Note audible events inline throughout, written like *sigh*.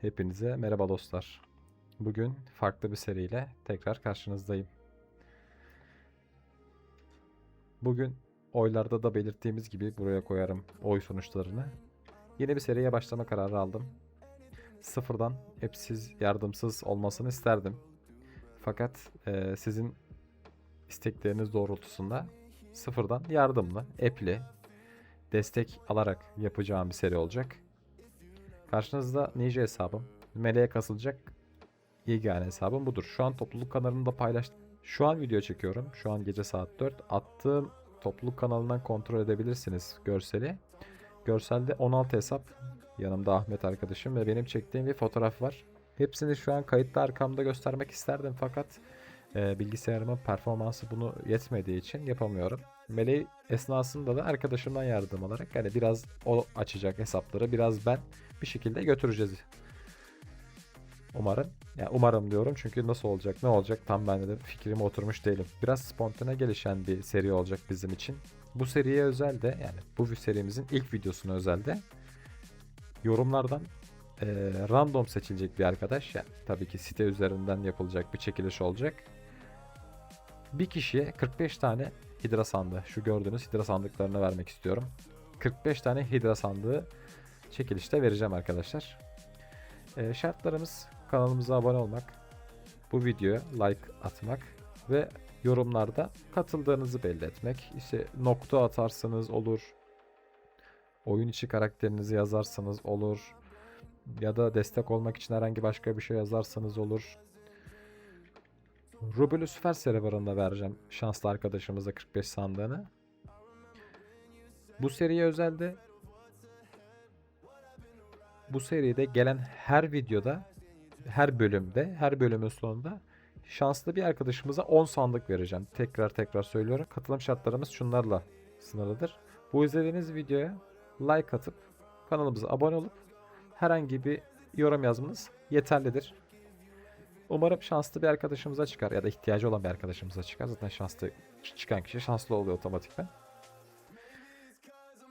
Hepinize merhaba dostlar. Bugün farklı bir seriyle tekrar karşınızdayım. Bugün oylarda da belirttiğimiz gibi buraya koyarım oy sonuçlarını. Yeni bir seriye başlama kararı aldım. Sıfırdan hepsiz, yardımsız olmasını isterdim. Fakat eee, sizin istekleriniz doğrultusunda sıfırdan yardımlı, app'li, destek alarak yapacağım bir seri olacak. Karşınızda Ninja hesabım. Meleğe kasılacak yegane hesabım budur. Şu an topluluk kanalında paylaştım. Şu an video çekiyorum. Şu an gece saat 4. Attığım topluluk kanalından kontrol edebilirsiniz görseli. Görselde 16 hesap. Yanımda Ahmet arkadaşım ve benim çektiğim bir fotoğraf var. Hepsini şu an kayıtlı arkamda göstermek isterdim fakat e, bilgisayarımın performansı bunu yetmediği için yapamıyorum. Meleği esnasında da arkadaşımdan yardım alarak yani biraz o açacak hesapları biraz ben bir şekilde götüreceğiz. Umarım. Ya umarım diyorum çünkü nasıl olacak ne olacak tam ben de fikrime oturmuş değilim. Biraz spontane gelişen bir seri olacak bizim için. Bu seriye özel de yani bu serimizin ilk videosuna özel de yorumlardan eee, random seçilecek bir arkadaş. Yani tabii ki site üzerinden yapılacak bir çekiliş olacak. Bir kişiye 45 tane hidra sandığı, şu gördüğünüz hidra sandıklarını vermek istiyorum. 45 tane hidra sandığı çekilişte vereceğim arkadaşlar. Ee, şartlarımız kanalımıza abone olmak, bu videoya like atmak ve yorumlarda katıldığınızı belli etmek. İşte nokta atarsanız olur, oyun içi karakterinizi yazarsanız olur ya da destek olmak için herhangi başka bir şey yazarsanız olur. Rubelü Süper Server'ında vereceğim şanslı arkadaşımıza 45 sandığını. Bu seriye özelde bu seride gelen her videoda, her bölümde, her bölümün sonunda şanslı bir arkadaşımıza 10 sandık vereceğim. Tekrar tekrar söylüyorum. Katılım şartlarımız şunlarla sınırlıdır. Bu izlediğiniz videoya like atıp kanalımıza abone olup herhangi bir yorum yazmanız yeterlidir. Umarım şanslı bir arkadaşımıza çıkar ya da ihtiyacı olan bir arkadaşımıza çıkar. Zaten şanslı çıkan kişi şanslı oluyor otomatikman.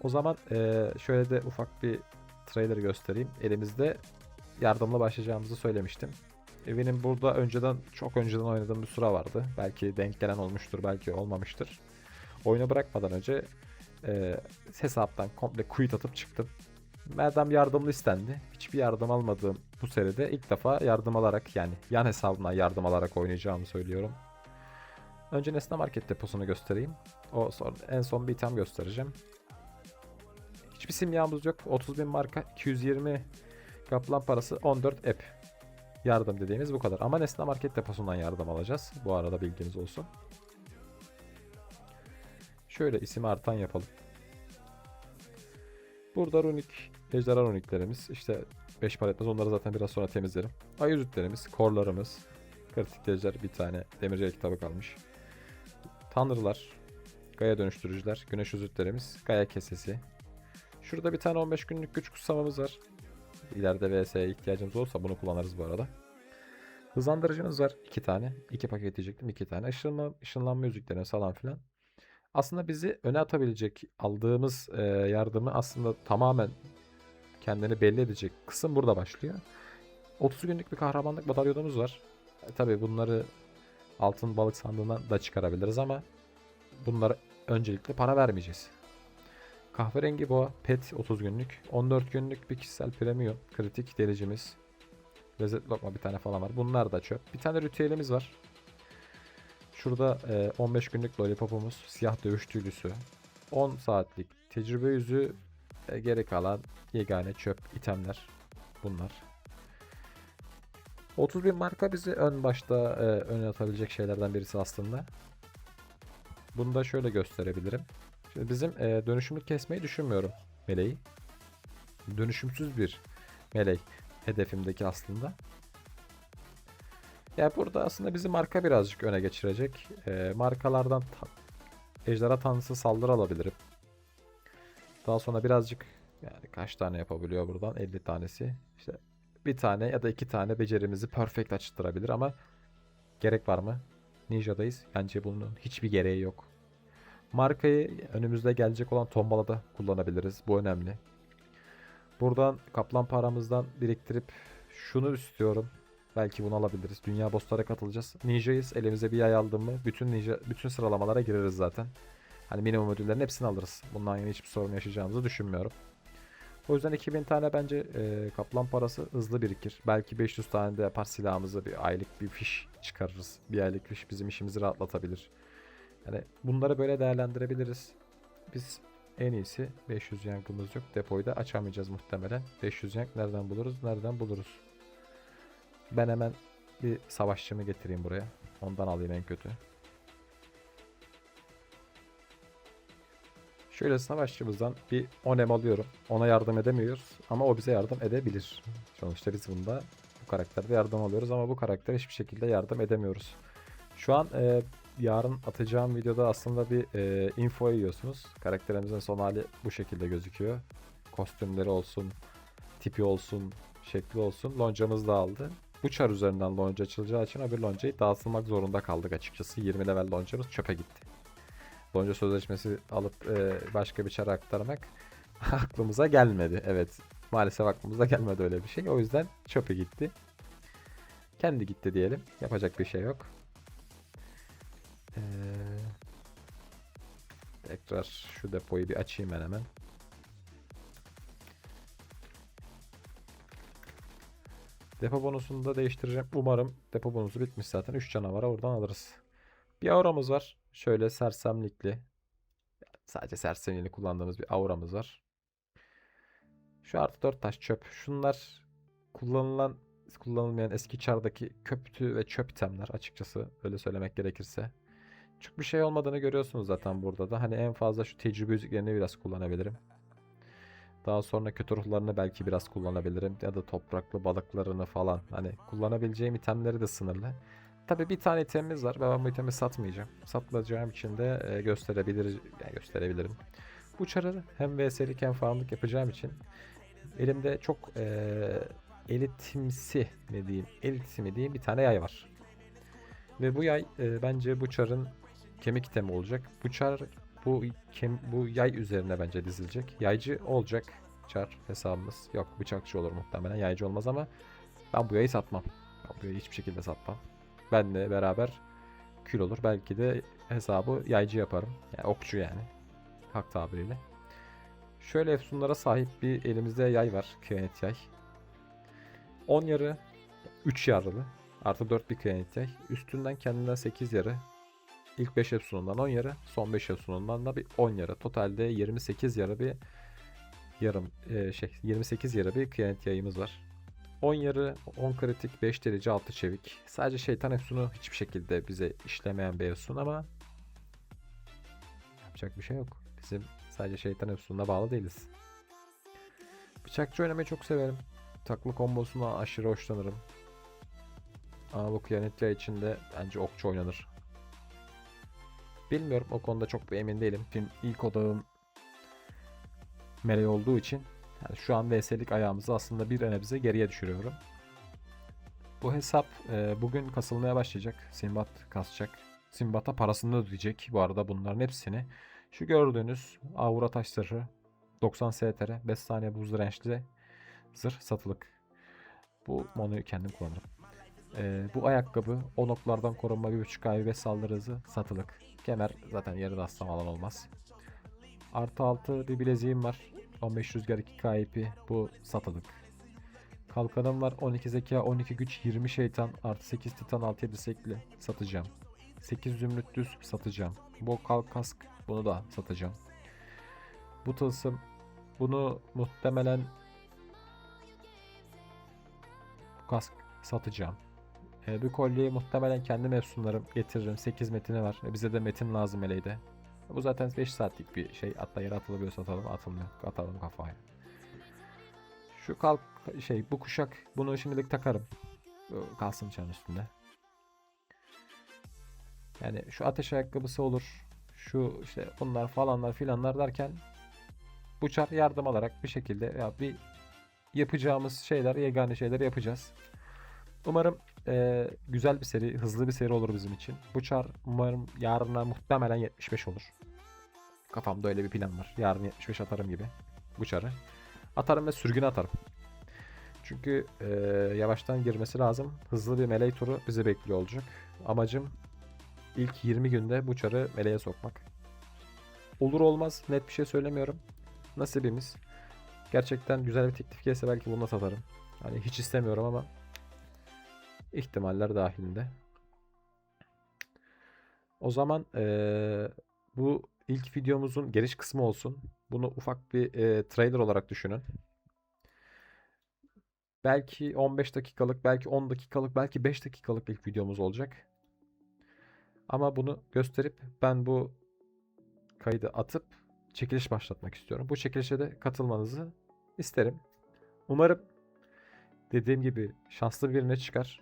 O zaman eee, şöyle de ufak bir trailer göstereyim. Elimizde yardımla başlayacağımızı söylemiştim. E, Benim burada önceden çok önceden oynadığım bir sıra vardı. Belki denk gelen olmuştur, belki olmamıştır. Oyunu bırakmadan önce eee, hesaptan komple quit atıp çıktım. Madem yardımlı istendi. Hiçbir yardım almadığım bu seride ilk defa yardım alarak yani yan hesabımdan yardım alarak oynayacağımı söylüyorum. Önce Nesne Market deposunu göstereyim. O sonra en son bir item göstereceğim. Hiçbir simyamız yok. 30 bin marka 220 kaplan parası 14 app. Yardım dediğimiz bu kadar. Ama Nesne Market deposundan yardım alacağız. Bu arada bilginiz olsun. Şöyle isim artan yapalım. Burada runik, ejderha runiklerimiz. işte 5 para etmez. Onları zaten biraz sonra temizlerim. Ay yüzüklerimiz, korlarımız. Kritik ejder bir tane demirci kitabı kalmış. Tanrılar, Gaya dönüştürücüler, güneş yüzüklerimiz, Gaya kesesi. Şurada bir tane 15 günlük güç kutsamamız var. İleride VS'ye ihtiyacımız olursa bunu kullanırız bu arada. Hızlandırıcımız var. iki tane. iki paket diyecektim. iki tane. Işınma, ışınlanma yüzüklerine falan filan. Aslında bizi öne atabilecek aldığımız e, yardımı aslında tamamen kendini belli edecek kısım burada başlıyor. 30 günlük bir kahramanlık madalyonumuz var. E, tabii bunları altın balık sandığından da çıkarabiliriz ama bunlara öncelikle para vermeyeceğiz. Kahverengi boğa pet 30 günlük. 14 günlük bir kişisel premium kritik delicimiz. Lezzet lokma bir tane falan var. Bunlar da çöp. Bir tane ritüelimiz var. Şurada e, 15 günlük lollipopumuz. Siyah dövüş tüylüsü. 10 saatlik tecrübe yüzü. e, geri kalan yegane çöp itemler. Bunlar. 30 bin marka bizi ön başta e, öne atabilecek şeylerden birisi aslında. Bunu da şöyle gösterebilirim. Şimdi bizim e, dönüşümü kesmeyi düşünmüyorum meleği. Dönüşümsüz bir melek hedefimdeki aslında. Ya burada aslında bizi marka birazcık öne geçirecek. E, markalardan ta- ejderha tanrısı saldırı alabilirim. Daha sonra birazcık yani kaç tane yapabiliyor buradan? 50 tanesi. İşte bir tane ya da iki tane becerimizi perfect açtırabilir ama gerek var mı? Ninja'dayız. Bence bunun hiçbir gereği yok. Markayı önümüzde gelecek olan tombalada kullanabiliriz. Bu önemli. Buradan kaplan paramızdan biriktirip Şunu istiyorum. Belki bunu alabiliriz. Dünya bosslara katılacağız. Ninja'yız. Elimize bir yay aldım mı bütün ninja bütün sıralamalara gireriz zaten. Hani minimum ödüllerin hepsini alırız. Bundan yana hiçbir sorun yaşayacağımızı düşünmüyorum. O yüzden 2000 tane bence e, kaplan parası hızlı birikir. Belki 500 tane de yapar silahımıza bir aylık bir fiş çıkarırız. Bir aylık fiş bizim işimizi rahatlatabilir. Yani bunları böyle değerlendirebiliriz. Biz en iyisi 500 yankımız yok. Depoyu da açamayacağız muhtemelen. 500 yank nereden buluruz? Nereden buluruz? Ben hemen bir savaşçımı getireyim buraya. Ondan alayım en kötü. Şöyle savaşçımızdan bir onem alıyorum. Ona yardım edemiyoruz ama o bize yardım edebilir. Sonuçta biz bunda bu karakterde yardım alıyoruz ama bu karaktere hiçbir şekilde yardım edemiyoruz. Şu an e, yarın atacağım videoda aslında bir e, info yiyorsunuz. Karakterimizin son hali bu şekilde gözüküyor. Kostümleri olsun, tipi olsun, şekli olsun. Loncamız da aldı. Bu çar üzerinden lonca açılacağı için öbür loncayı dağıtılmak zorunda kaldık açıkçası. 20 level loncamız çöpe gitti. Lonca sözleşmesi alıp e, başka bir çara aktarmak *laughs* aklımıza gelmedi. Evet maalesef aklımıza gelmedi öyle bir şey. O yüzden çöpe gitti. Kendi gitti diyelim. Yapacak bir şey yok. Ee, tekrar şu depoyu bir açayım ben hemen. Depo bonusunu da değiştireceğim. Umarım depo bonusu bitmiş zaten. 3 canavara oradan alırız. Bir auramız var. Şöyle sersemlikli. Sadece sersemliğini kullandığımız bir auramız var. Şu artı 4 taş çöp. Şunlar kullanılan kullanılmayan eski çardaki köptü ve çöp itemler açıkçası öyle söylemek gerekirse. Çok bir şey olmadığını görüyorsunuz zaten burada da. Hani en fazla şu tecrübe yüzüklerini biraz kullanabilirim. Daha sonra kötü ruhlarını belki biraz kullanabilirim. Ya da topraklı balıklarını falan. Hani kullanabileceğim itemleri de sınırlı. Tabii bir tane itemimiz var ve ben bu itemi satmayacağım. Satmayacağım için de e, gösterebilir, yani gösterebilirim. Bu çarı hem VS'lik hem farmlık yapacağım için elimde çok e, elitimsi ne diyeyim, elitsi mi diyeyim bir tane yay var. Ve bu yay e, bence bu çarın kemik itemi olacak. Bu çar bu kem, bu yay üzerine bence dizilecek. Yaycı olacak çar hesabımız. Yok bıçakçı olur muhtemelen. Yaycı olmaz ama ben bu yayı satmam. Ben bu yayı hiçbir şekilde satmam. Benle beraber kül olur. Belki de hesabı yaycı yaparım. Yani okçu yani. Hak tabiriyle. Şöyle efsunlara sahip bir elimizde yay var. Kıyamet yay. 10 yarı 3 yarılı. Artı 4 bir kıyamet yay. Üstünden kendinden 8 yarı. İlk 5 efsunundan 10 yarı. Son 5 efsunundan da bir 10 yarı. Totalde 28 yarı bir yarım e, şey 28 yarı bir kıyamet yayımız var. 10 yarı, 10 kritik, 5 derece, 6 çevik. Sadece şeytan efsunu hiçbir şekilde bize işlemeyen bir efsun ama yapacak bir şey yok. Bizim sadece şeytan efsununa bağlı değiliz. Bıçakçı oynamayı çok severim. Taklı kombosuna aşırı hoşlanırım. Ama bu kıyanetler içinde bence okçu oynanır. Bilmiyorum o konuda çok bir emin değilim. Film ilk odağım Melee olduğu için yani şu an VS'lik ayağımızı aslında bir nebze geriye düşürüyorum. Bu hesap e, bugün kasılmaya başlayacak. Simbat kasacak. Simbat'a parasını ödeyecek. Bu arada bunların hepsini. Şu gördüğünüz Aura taş zırhı 90 STR 5 saniye buz dirençli zırh satılık. Bu monoyu kendim kullanırım. E, bu ayakkabı o noktalardan korunma 1.5 ay ve saldırı hızı satılık. Kemer zaten yarı rastlam alan olmaz. Artı 6 bir bileziğim var. 15 rüzgar 2 KP bu satılık. Kalkanım var 12 zeka 12 güç 20 şeytan artı 8 titan 6 7 sekli satacağım. 8 zümrüt düz satacağım. Bu kalk kask bunu da satacağım. Bu tılsım bunu muhtemelen kask satacağım. E, bu kolyeyi muhtemelen kendi efsunlarım getiririm. 8 metini var. E, bize de metin lazım eleyde. Bu zaten 5 saatlik bir şey. Hatta yere atılabiliyor satalım atılmıyor. Atalım kafaya. Şu kalk şey bu kuşak bunu şimdilik takarım. Kalsın çan üstünde. Yani şu ateş ayakkabısı olur. Şu işte bunlar falanlar filanlar derken bu çar yardım alarak bir şekilde ya bir yapacağımız şeyler, yegane şeyler yapacağız. Umarım e, güzel bir seri, hızlı bir seri olur bizim için. Bu çar umarım yarına muhtemelen 75 olur. Kafamda öyle bir plan var. Yarın 75 atarım gibi bu çarı. Atarım ve sürgüne atarım. Çünkü e, yavaştan girmesi lazım. Hızlı bir melee turu bizi bekliyor olacak. Amacım ilk 20 günde bu çarı meleğe sokmak. Olur olmaz net bir şey söylemiyorum. Nasibimiz. Gerçekten güzel bir teklif gelse belki bununla satarım. Hani hiç istemiyorum ama ihtimaller dahilinde. O zaman eee, bu ilk videomuzun giriş kısmı olsun. Bunu ufak bir eee, trailer olarak düşünün. Belki 15 dakikalık, belki 10 dakikalık, belki 5 dakikalık ilk videomuz olacak. Ama bunu gösterip ben bu kaydı atıp çekiliş başlatmak istiyorum. Bu çekilişe de katılmanızı isterim. Umarım dediğim gibi şanslı birine çıkar.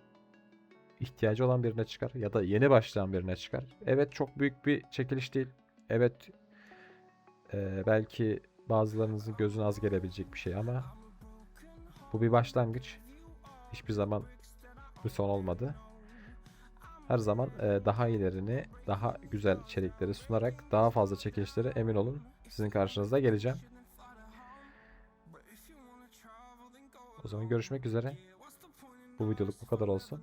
İhtiyacı olan birine çıkar ya da yeni başlayan birine çıkar. Evet çok büyük bir çekiliş değil. Evet eee, belki bazılarınızın gözüne az gelebilecek bir şey ama bu bir başlangıç. Hiçbir zaman bir son olmadı. Her zaman eee, daha ilerini, daha güzel içerikleri sunarak daha fazla çekilişlere emin olun sizin karşınızda geleceğim. O zaman görüşmek üzere. Bu videoluk bu kadar olsun.